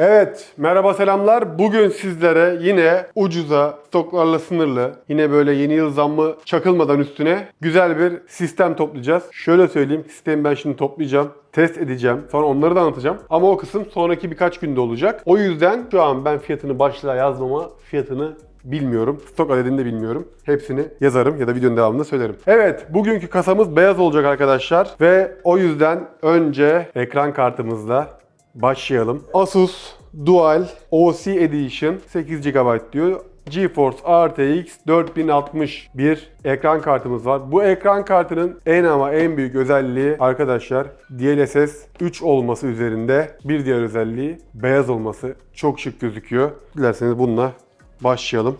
Evet, merhaba selamlar. Bugün sizlere yine ucuza, stoklarla sınırlı, yine böyle yeni yıl zammı çakılmadan üstüne güzel bir sistem toplayacağız. Şöyle söyleyeyim, sistemi ben şimdi toplayacağım, test edeceğim. Sonra onları da anlatacağım. Ama o kısım sonraki birkaç günde olacak. O yüzden şu an ben fiyatını başlığa yazmama, fiyatını bilmiyorum. Stok adedini de bilmiyorum. Hepsini yazarım ya da videonun devamında söylerim. Evet, bugünkü kasamız beyaz olacak arkadaşlar. Ve o yüzden önce ekran kartımızla başlayalım. Asus Dual OC Edition 8 GB diyor. GeForce RTX 4060 bir ekran kartımız var. Bu ekran kartının en ama en büyük özelliği arkadaşlar DLSS 3 olması üzerinde bir diğer özelliği beyaz olması. Çok şık gözüküyor. Dilerseniz bununla başlayalım.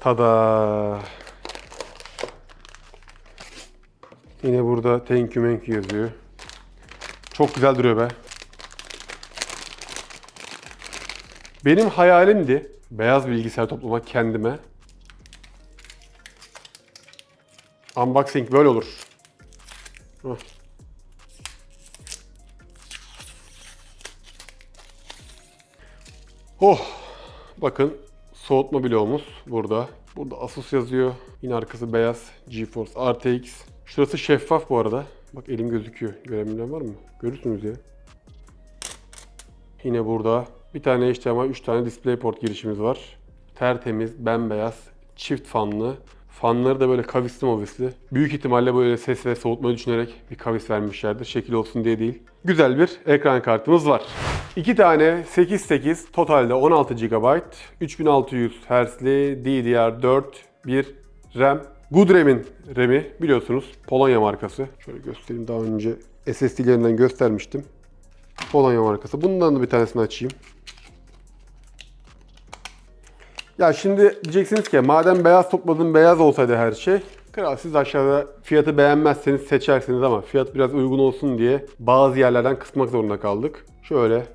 Tada! Yine burada thank you thank you yazıyor. Çok güzel duruyor be. Benim hayalimdi beyaz bilgisayar toplamak kendime. Unboxing böyle olur. Oh! Bakın soğutma bloğumuz burada. Burada Asus yazıyor. Yine arkası beyaz. GeForce RTX. Şurası şeffaf bu arada. Bak elim gözüküyor. Görebilen var mı? Görürsünüz ya. Yine burada bir tane HDMI, 3 tane DisplayPort girişimiz var. Tertemiz, bembeyaz, çift fanlı. Fanları da böyle kavisli mavisli. Büyük ihtimalle böyle ses ve soğutmayı düşünerek bir kavis vermişlerdir. Şekil olsun diye değil. Güzel bir ekran kartımız var. İki tane 8.8 totalde 16 GB 3600 Hz'li DDR4 bir RAM. Good RAM'in RAM'i biliyorsunuz Polonya markası. Şöyle göstereyim daha önce SSD'lerinden göstermiştim. Polonya markası. Bundan da bir tanesini açayım. Ya şimdi diyeceksiniz ki madem beyaz topladım beyaz olsaydı her şey. Kral siz aşağıda fiyatı beğenmezseniz seçersiniz ama fiyat biraz uygun olsun diye bazı yerlerden kısmak zorunda kaldık. Şöyle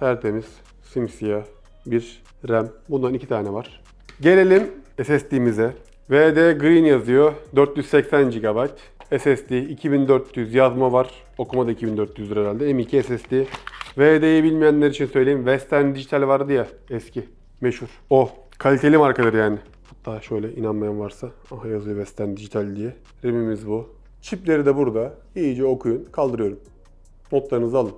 tertemiz, simsiyah bir RAM. Bundan iki tane var. Gelelim SSD'mize. VD Green yazıyor. 480 GB. SSD 2400 yazma var. Okuma da 2400 herhalde. M2 SSD. VD'yi bilmeyenler için söyleyeyim. Western Digital vardı ya eski. Meşhur. O. Kaliteli markadır yani. Hatta şöyle inanmayan varsa. Aha yazıyor Western Digital diye. RAM'imiz bu. Çipleri de burada. İyice okuyun. Kaldırıyorum. Notlarınızı alın.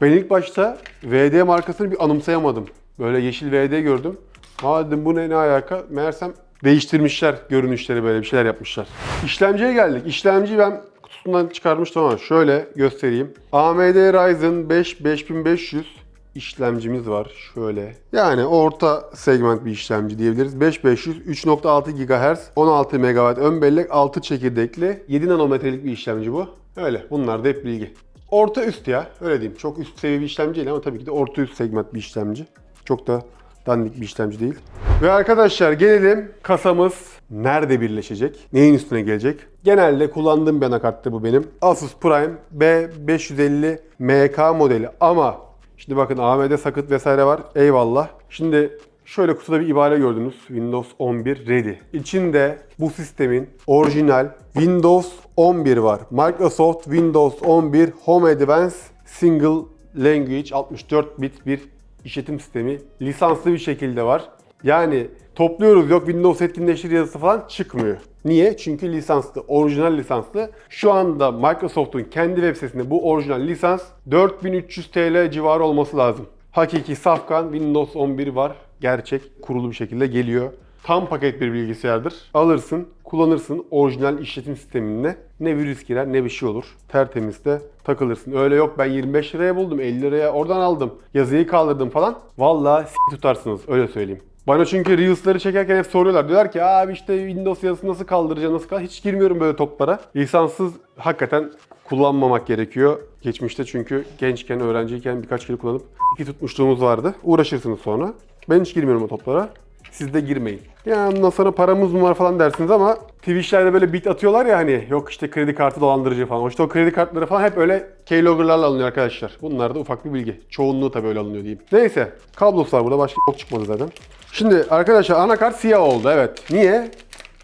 Ben ilk başta VD markasını bir anımsayamadım. Böyle yeşil VD gördüm. Ha dedim bu ne, ne alaka? Meğersem değiştirmişler görünüşleri böyle bir şeyler yapmışlar. İşlemciye geldik. İşlemciyi ben kutusundan çıkarmıştım ama şöyle göstereyim. AMD Ryzen 5 5500 işlemcimiz var. Şöyle. Yani orta segment bir işlemci diyebiliriz. 5500 3.6 GHz 16 MB ön bellek 6 çekirdekli 7 nanometrelik bir işlemci bu. Öyle. Bunlar da hep bilgi. Orta üst ya. Öyle diyeyim. Çok üst seviye bir işlemci değil ama tabii ki de orta üst segment bir işlemci. Çok da dandik bir işlemci değil. Ve arkadaşlar gelelim kasamız nerede birleşecek? Neyin üstüne gelecek? Genelde kullandığım bir anakarttı bu benim. Asus Prime B550 MK modeli ama şimdi bakın AMD sakıt vesaire var. Eyvallah. Şimdi Şöyle kutuda bir ibare gördünüz. Windows 11 Ready. İçinde bu sistemin orijinal Windows 11 var. Microsoft Windows 11 Home Advanced Single Language 64 bit bir işletim sistemi lisanslı bir şekilde var. Yani topluyoruz yok Windows etkinleştir yazısı falan çıkmıyor. Niye? Çünkü lisanslı, orijinal lisanslı. Şu anda Microsoft'un kendi web sitesinde bu orijinal lisans 4300 TL civarı olması lazım. Hakiki safkan Windows 11 var. Gerçek kurulu bir şekilde geliyor. Tam paket bir bilgisayardır. Alırsın, kullanırsın orijinal işletim sisteminde. Ne virüs girer ne bir şey olur. Tertemiz de takılırsın. Öyle yok ben 25 liraya buldum, 50 liraya oradan aldım. Yazıyı kaldırdım falan. Vallahi s- tutarsınız öyle söyleyeyim. Bana çünkü Reels'ları çekerken hep soruyorlar. Diyorlar ki abi işte Windows yazısı nasıl kaldıracağım, nasıl kal Hiç girmiyorum böyle toplara. Lisanssız hakikaten kullanmamak gerekiyor. Geçmişte çünkü gençken, öğrenciyken birkaç kere kullanıp iki tutmuşluğumuz vardı. Uğraşırsınız sonra. Ben hiç girmiyorum o toplara. Siz de girmeyin. Yani ondan sonra paramız mı var falan dersiniz ama Twitch'lerde böyle bit atıyorlar ya hani yok işte kredi kartı dolandırıcı falan. İşte o kredi kartları falan hep öyle keyloggerlarla alınıyor arkadaşlar. Bunlar da ufak bir bilgi. Çoğunluğu tabii öyle alınıyor diyeyim. Neyse kablosu var burada başka yok çıkmadı zaten. Şimdi arkadaşlar anakart siyah oldu evet. Niye?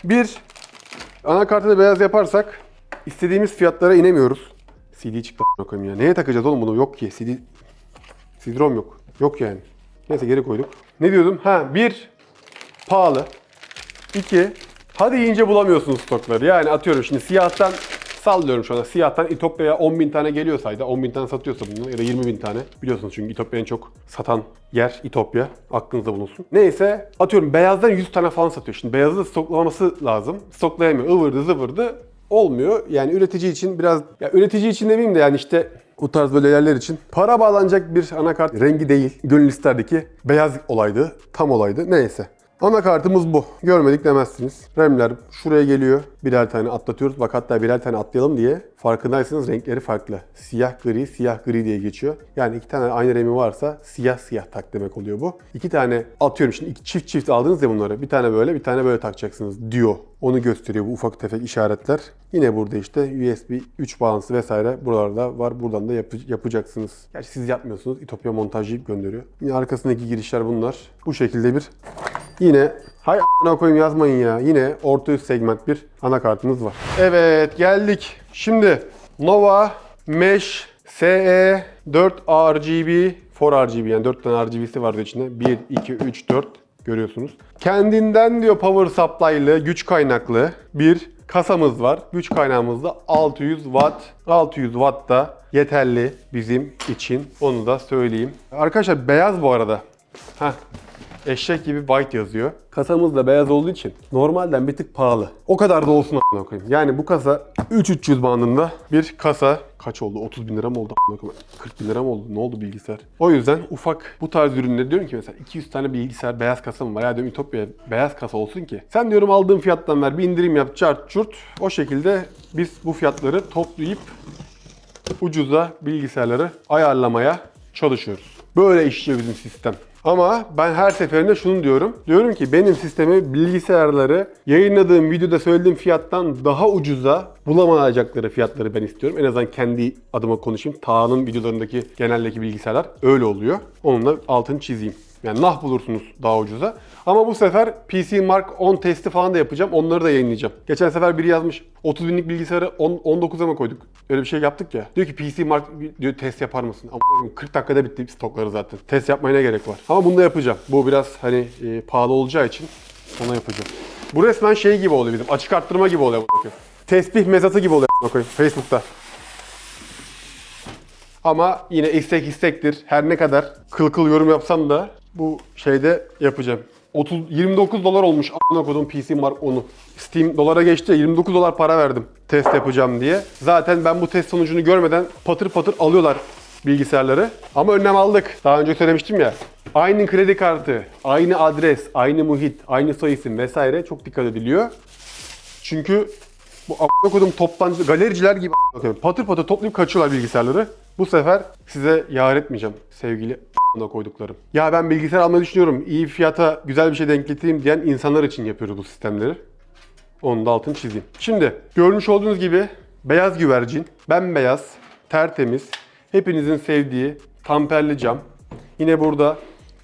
Bir Anakartı da beyaz yaparsak istediğimiz fiyatlara inemiyoruz. CD çıktı koyayım ya. Neye takacağız oğlum bunu? Yok ki. CD... CD-ROM yok. Yok yani. Neyse geri koyduk. Ne diyordum? Ha bir pahalı. İki hadi yiyince bulamıyorsunuz stokları. Yani atıyorum şimdi siyahtan sallıyorum şu anda. Siyahtan İtopya'ya 10 bin tane geliyorsaydı, 10 bin tane satıyorsa bunu ya da 20 bin tane. Biliyorsunuz çünkü İtopya en çok satan yer İtopya. Aklınızda bulunsun. Neyse atıyorum beyazdan 100 tane falan satıyor. Şimdi beyazı da stoklaması lazım. Stoklayamıyor. Ivırdı zıvırdı olmuyor. Yani üretici için biraz ya üretici için demeyeyim de yani işte bu tarz böyle yerler için para bağlanacak bir anakart rengi değil. Gönül isterdeki beyaz olaydı. Tam olaydı. Neyse. Anakartımız bu. Görmedik demezsiniz. RAM'ler şuraya geliyor. Birer tane atlatıyoruz. Bak hatta birer tane atlayalım diye farkındaysanız renkleri farklı. Siyah gri, siyah gri diye geçiyor. Yani iki tane aynı RAM'i varsa siyah siyah tak demek oluyor bu. İki tane atıyorum şimdi iki çift çift aldınız ya bunları. Bir tane böyle bir tane böyle takacaksınız diyor. Onu gösteriyor bu ufak tefek işaretler. Yine burada işte USB 3 bağlantısı vesaire buralarda var. Buradan da yapı- yapacaksınız. Gerçi siz yapmıyorsunuz. İtopya montajlayıp gönderiyor. Yine arkasındaki girişler bunlar. Bu şekilde bir Yine hay a**ına koyayım yazmayın ya. Yine orta üst segment bir anakartımız var. Evet geldik. Şimdi Nova Mesh SE 4 RGB 4 RGB yani 4 tane RGB'si vardı içinde. 1, 2, 3, 4 görüyorsunuz. Kendinden diyor power supply'lı, güç kaynaklı bir kasamız var. Güç kaynağımız da 600 watt. 600 watt da yeterli bizim için. Onu da söyleyeyim. Arkadaşlar beyaz bu arada. Heh, Eşek gibi white yazıyor. Kasamız da beyaz olduğu için normalden bir tık pahalı. O kadar da olsun a**ına koyayım. Yani bu kasa 3300 bandında bir kasa. Kaç oldu? 30 bin lira mı oldu a**ına koyayım? 40 bin lira mı oldu? Ne oldu bilgisayar? O yüzden ufak bu tarz ürünleri diyorum ki mesela 200 tane bilgisayar beyaz kasa mı var? Ya diyorum Ütopya beyaz kasa olsun ki. Sen diyorum aldığım fiyattan ver bir indirim yap çart çurt. O şekilde biz bu fiyatları toplayıp ucuza bilgisayarları ayarlamaya çalışıyoruz. Böyle işliyor bizim sistem. Ama ben her seferinde şunu diyorum. Diyorum ki benim sistemi bilgisayarları yayınladığım videoda söylediğim fiyattan daha ucuza bulamayacakları fiyatları ben istiyorum. En azından kendi adıma konuşayım. Tağ'ın videolarındaki geneldeki bilgisayarlar öyle oluyor. Onun da altını çizeyim. Yani nah bulursunuz daha ucuza. Ama bu sefer PC Mark 10 testi falan da yapacağım. Onları da yayınlayacağım. Geçen sefer biri yazmış 30 binlik bilgisayarı 10, 19'a mı koyduk? Öyle bir şey yaptık ya. Diyor ki PC Mark diyor test yapar mısın? Ama 40 dakikada bitti stokları zaten. Test yapmaya ne gerek var? Ama bunu da yapacağım. Bu biraz hani e, pahalı olacağı için ona yapacağım. Bu resmen şey gibi oluyor bizim. Açık arttırma gibi oluyor. Tesbih mezatı gibi oluyor. Facebook'ta. Ama yine istek istektir. Her ne kadar kıl kıl yorum yapsam da bu şeyde yapacağım. 30 29 dolar olmuş a**ına kodum PC Mark 10'u. Steam dolara geçti ya, 29 dolar para verdim test yapacağım diye. Zaten ben bu test sonucunu görmeden patır patır alıyorlar bilgisayarları. Ama önlem aldık. Daha önce söylemiştim ya. Aynı kredi kartı, aynı adres, aynı muhit, aynı soy isim vesaire çok dikkat ediliyor. Çünkü bu a**ına kodum toptancı, galericiler gibi patır patır toplayıp kaçıyorlar bilgisayarları. Bu sefer size yar etmeyeceğim sevgili a**ına koyduklarım. Ya ben bilgisayar almayı düşünüyorum. iyi fiyata güzel bir şey denk getireyim diyen insanlar için yapıyoruz bu sistemleri. Onun da altını çizeyim. Şimdi görmüş olduğunuz gibi beyaz güvercin, bembeyaz, tertemiz, hepinizin sevdiği tamperli cam. Yine burada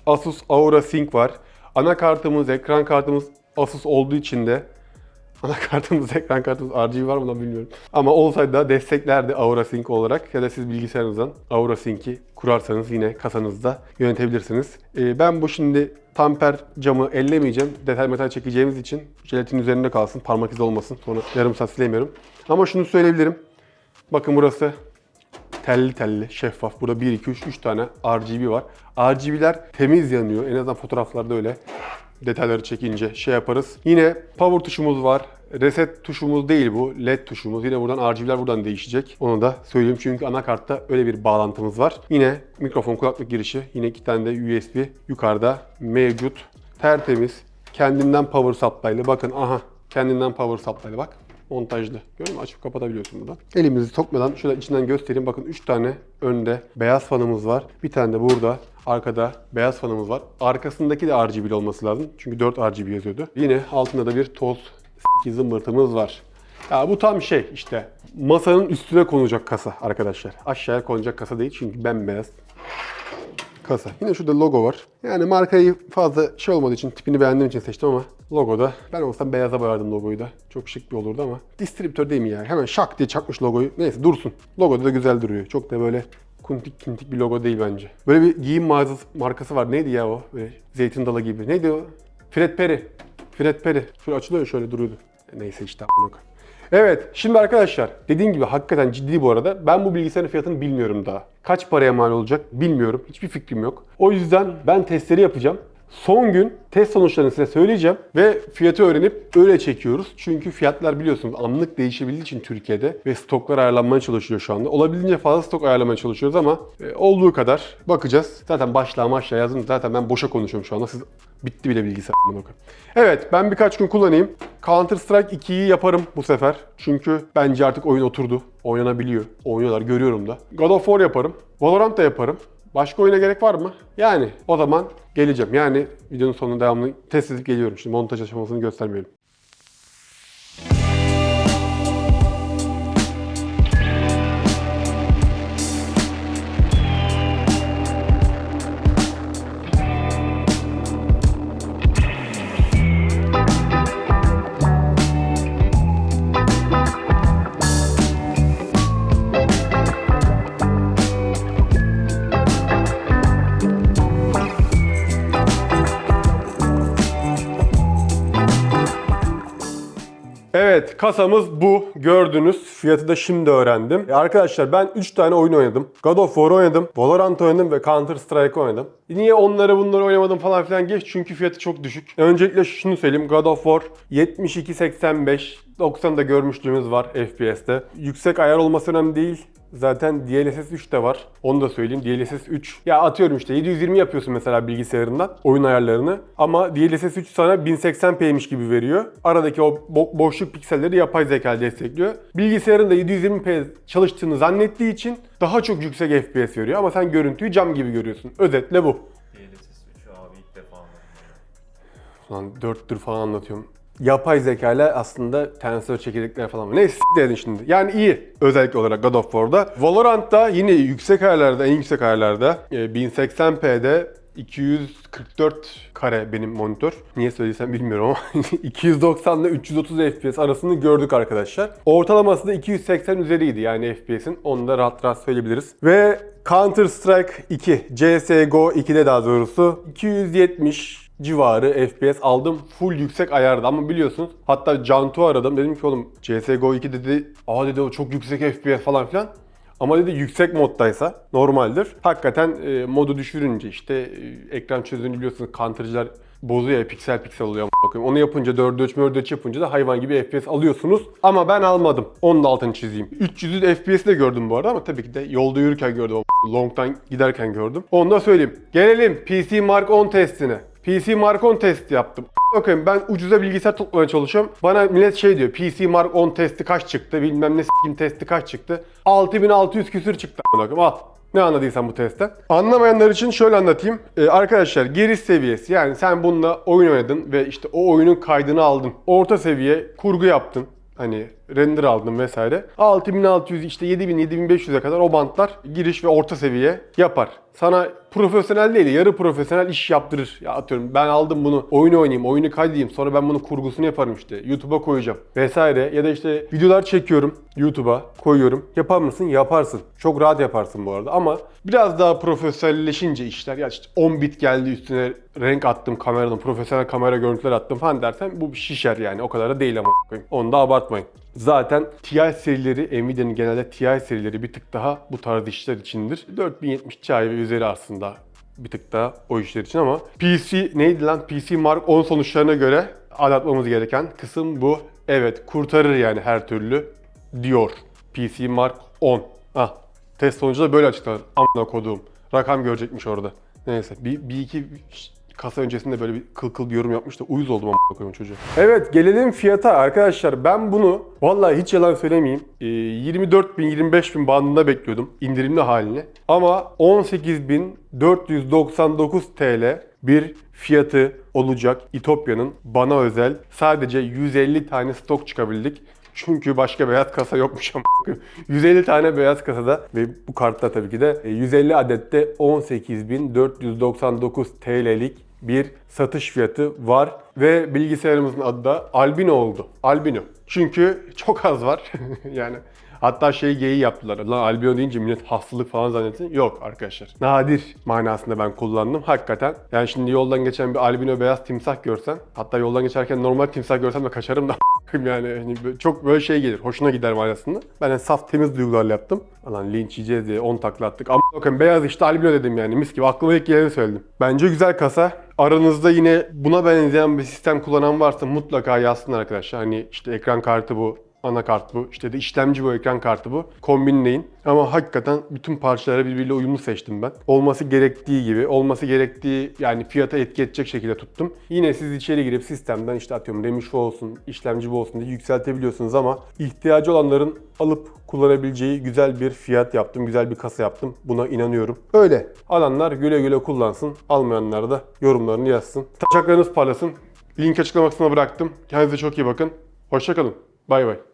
Asus Aura Sync var. Anakartımız, ekran kartımız Asus olduğu için de Anakartımız, ekran kartımız RGB var mı lan bilmiyorum. Ama olsaydı da desteklerdi Aura Sync olarak. Ya da siz bilgisayarınızdan Aura Sync'i kurarsanız yine kasanızda yönetebilirsiniz. Ee, ben bu şimdi tamper camı ellemeyeceğim. Detay metal çekeceğimiz için jelatin üzerinde kalsın. Parmak izi olmasın. Sonra yarım saat silemiyorum. Ama şunu söyleyebilirim. Bakın burası telli telli, şeffaf. Burada 1, 2, 3, 3 tane RGB var. RGB'ler temiz yanıyor. En azından fotoğraflarda öyle. Detayları çekince şey yaparız. Yine power tuşumuz var. Reset tuşumuz değil bu. LED tuşumuz. Yine buradan RGB'ler buradan değişecek. Onu da söyleyeyim çünkü anakartta öyle bir bağlantımız var. Yine mikrofon kulaklık girişi. Yine iki tane de USB yukarıda mevcut. Tertemiz. Kendinden power supply'lı. Bakın aha kendinden power supply'lı bak montajlı. Görüyor musun? Açıp kapatabiliyorsun buradan. Elimizi sokmadan şöyle içinden göstereyim. Bakın 3 tane önde beyaz fanımız var. Bir tane de burada arkada beyaz fanımız var. Arkasındaki de RGB olması lazım. Çünkü 4 RGB yazıyordu. Yine altında da bir toz s**ki zımbırtımız var. Ya bu tam şey işte masanın üstüne konacak kasa arkadaşlar. Aşağıya konacak kasa değil çünkü bembeyaz. Kasa. Yine şurada logo var. Yani markayı fazla şey olmadığı için tipini beğendiğim için seçtim ama logoda ben olsam beyaza boyardım logoyu da. Çok şık bir olurdu ama distribütör değil mi ya? Hemen şak diye çakmış logoyu. Neyse dursun. Logoda da güzel duruyor. Çok da böyle kuntik kintik bir logo değil bence. Böyle bir giyim mağazası markası var. Neydi ya o? Böyle zeytin dalı gibi. Neydi o? Fred Perry. Fred Perry. Şöyle açılıyor şöyle duruyordu. Neyse işte bunu Evet, şimdi arkadaşlar dediğim gibi hakikaten ciddi bu arada. Ben bu bilgisayarın fiyatını bilmiyorum daha. Kaç paraya mal olacak bilmiyorum. Hiçbir fikrim yok. O yüzden ben testleri yapacağım. Son gün test sonuçlarını size söyleyeceğim ve fiyatı öğrenip öyle çekiyoruz. Çünkü fiyatlar biliyorsunuz anlık değişebildiği için Türkiye'de ve stoklar ayarlanmaya çalışıyor şu anda. Olabildiğince fazla stok ayarlamaya çalışıyoruz ama e, olduğu kadar bakacağız. Zaten başlığa aşağı yazın. Zaten ben boşa konuşuyorum şu anda. Siz bitti bile bilgisayar. Evet ben birkaç gün kullanayım. Counter Strike 2'yi yaparım bu sefer. Çünkü bence artık oyun oturdu. Oynanabiliyor. Oynuyorlar görüyorum da. God of War yaparım. Valorant da yaparım. Başka oyuna gerek var mı? Yani o zaman geleceğim. Yani videonun sonunda devamlı test edip geliyorum. Şimdi montaj aşamasını göstermiyorum. Kasamız bu. Gördünüz. Fiyatı da şimdi öğrendim. E, Arkadaşlar ben 3 tane oyun oynadım. God of War oynadım. Valorant oynadım ve Counter Strike oynadım. Niye onları bunları oynamadım falan filan geç. Çünkü fiyatı çok düşük. Öncelikle şunu söyleyeyim. God of War 72-85 90 da görmüşlüğümüz var FPS'te. Yüksek ayar olması önemli değil. Zaten DLSS 3 de var. Onu da söyleyeyim. DLSS 3. Ya atıyorum işte 720 yapıyorsun mesela bilgisayarından oyun ayarlarını. Ama DLSS 3 sana 1080p'ymiş gibi veriyor. Aradaki o bo- boşluk pikselleri yapay zeka destekliyor. Bilgisayarın da 720p çalıştığını zannettiği için daha çok yüksek FPS veriyor. Ama sen görüntüyü cam gibi görüyorsun. Özetle bu. DLSS 3'ü abi ilk defa anladım. Lan 4'tür falan anlatıyorum. Yapay zeka ile aslında tensör çekirdekler falan var. Neyse dedin şimdi. Yani iyi özellikle olarak God of War'da. Valorant'ta yine yüksek ayarlarda, en yüksek ayarlarda e, 1080p'de 244 kare benim monitör. Niye söylediysem bilmiyorum ama 290 ile 330 FPS arasını gördük arkadaşlar. Ortalaması da 280 üzeriydi yani FPS'in. Onu da rahat rahat söyleyebiliriz. Ve Counter Strike 2, CSGO 2'de daha doğrusu 270 civarı FPS aldım. Full yüksek ayarda ama biliyorsunuz. Hatta Cantu aradım. Dedim ki oğlum CSGO 2 dedi. Aa dedi o çok yüksek FPS falan filan. Ama dedi yüksek moddaysa normaldir. Hakikaten e, modu düşürünce işte e, ekran çözünürlüğünü biliyorsunuz counter'cılar bozuyor piksel piksel oluyor. Bakın onu yapınca 4 ölçme 4 ölçü yapınca da hayvan gibi FPS alıyorsunuz. Ama ben almadım. Onun da altını çizeyim. 300 FPS de gördüm bu arada ama tabii ki de yolda yürürken gördüm. Long'dan giderken gördüm. Onu da söyleyeyim. Gelelim PC Mark 10 testine. PC Mark 10 test yaptım. Bakın ben ucuza bilgisayar toplamaya çalışıyorum. Bana millet şey diyor. PC Mark 10 testi kaç çıktı? Bilmem ne s**kim testi kaç çıktı? 6600 küsür çıktı. Bakın al. Ne anladıysan bu testten. Anlamayanlar için şöyle anlatayım. Ee, arkadaşlar giriş seviyesi yani sen bununla oyun oynadın ve işte o oyunun kaydını aldın. Orta seviye kurgu yaptın. Hani render aldın vesaire. 6600 işte 7000 7500'e kadar o bantlar giriş ve orta seviye yapar. Sana profesyonel değil yarı profesyonel iş yaptırır. Ya atıyorum ben aldım bunu oyunu oynayayım, oyunu kaydedeyim sonra ben bunun kurgusunu yaparım işte. YouTube'a koyacağım vesaire. Ya da işte videolar çekiyorum YouTube'a koyuyorum. Yapar mısın? Yaparsın. Çok rahat yaparsın bu arada ama biraz daha profesyonelleşince işler ya işte 10 bit geldi üstüne renk attım kameradan profesyonel kamera görüntüler attım falan dersen bu şişer yani o kadar da değil ama. Onu da abartmayın. Zaten TI serileri, Nvidia'nın genelde TI serileri bir tık daha bu tarz işler içindir. 4070 Ti üzeri aslında bir tık daha o işler için ama PC neydi lan? PC Mark 10 sonuçlarına göre anlatmamız gereken kısım bu. Evet kurtarır yani her türlü diyor. PC Mark 10. Ah test sonucu da böyle açıklanır. Amına koduğum. Rakam görecekmiş orada. Neyse bir, bir iki kasa öncesinde böyle bir kıl kıl bir yorum yapmış uyuz oldum ama koyayım çocuğa. Evet gelelim fiyata arkadaşlar. Ben bunu vallahi hiç yalan söylemeyeyim. Ee, 24 bin 25 bin bandında bekliyordum indirimli halini. Ama 18.499 TL bir fiyatı olacak İtopya'nın bana özel sadece 150 tane stok çıkabildik. Çünkü başka beyaz kasa yokmuş ama 150 tane beyaz kasada ve bu kartta tabii ki de e, 150 adette 18.499 TL'lik bir satış fiyatı var ve bilgisayarımızın adı da Albino oldu. Albino. Çünkü çok az var. yani Hatta şey geyiği yaptılar. Lan albino deyince millet hastalık falan zannetsin. Yok arkadaşlar. Nadir manasında ben kullandım. Hakikaten. Yani şimdi yoldan geçen bir albino beyaz timsah görsen. Hatta yoldan geçerken normal timsah görsem de kaçarım da yani hani çok böyle şey gelir. Hoşuna gider manasında. Ben de saf temiz duygularla yaptım. Lan linç yiyeceğiz diye 10 takla attık. Ama bakın beyaz işte albino dedim yani. Mis gibi aklıma ilk geleni söyledim. Bence güzel kasa. Aranızda yine buna benzeyen bir sistem kullanan varsa mutlaka yazsın arkadaşlar. Hani işte ekran kartı bu, anakart bu, işte de işlemci bu, ekran kartı bu. Kombinleyin. Ama hakikaten bütün parçaları birbiriyle uyumlu seçtim ben. Olması gerektiği gibi, olması gerektiği yani fiyata etki edecek şekilde tuttum. Yine siz içeri girip sistemden işte atıyorum demiş bu olsun, işlemci bu olsun diye yükseltebiliyorsunuz ama ihtiyacı olanların alıp kullanabileceği güzel bir fiyat yaptım, güzel bir kasa yaptım. Buna inanıyorum. Öyle. Alanlar güle güle kullansın, almayanlar da yorumlarını yazsın. Taşaklarınız parlasın. Link açıklama kısmına bıraktım. Kendinize çok iyi bakın. Hoşçakalın. Bay bay.